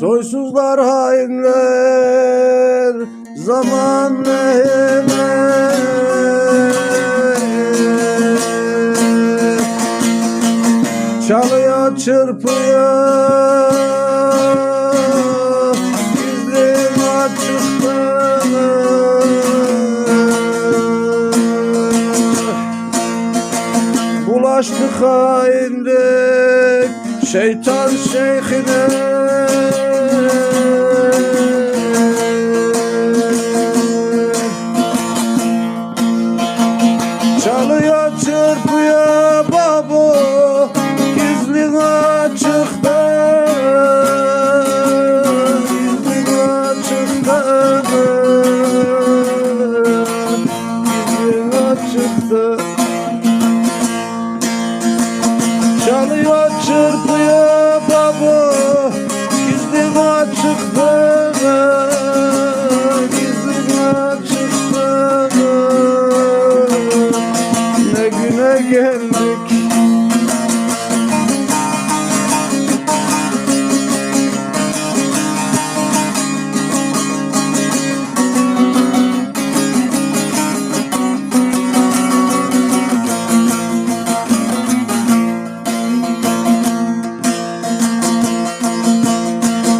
Soysuzlar hainler zaman lehine Çalıyor çırpıyor Gizlim açıkta Bulaştık hainlik şeytan şeyhine. Çalıyor Çalıyor çırpıyor babu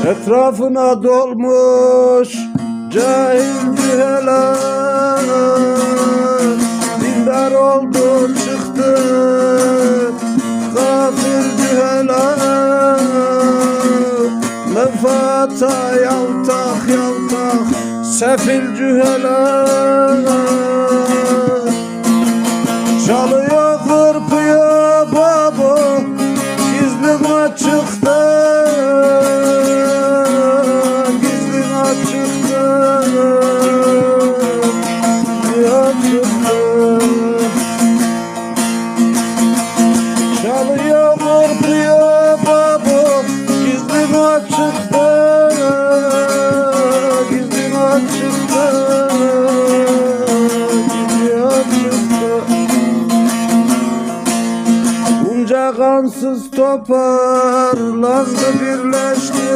Etrafına dolmuş cahil cüheler Dindar oldu çıktı kafir cüheler Mefata yaltak yaltak sefil cüheler kansız toparlandı birleşti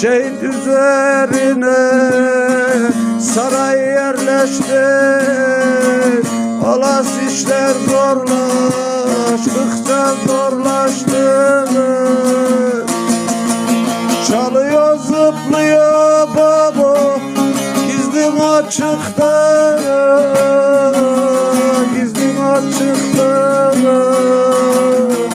Şehit üzerine. Saray geçti Alas işler zorlaştıkça zorlaştı Çalıyor zıplıyor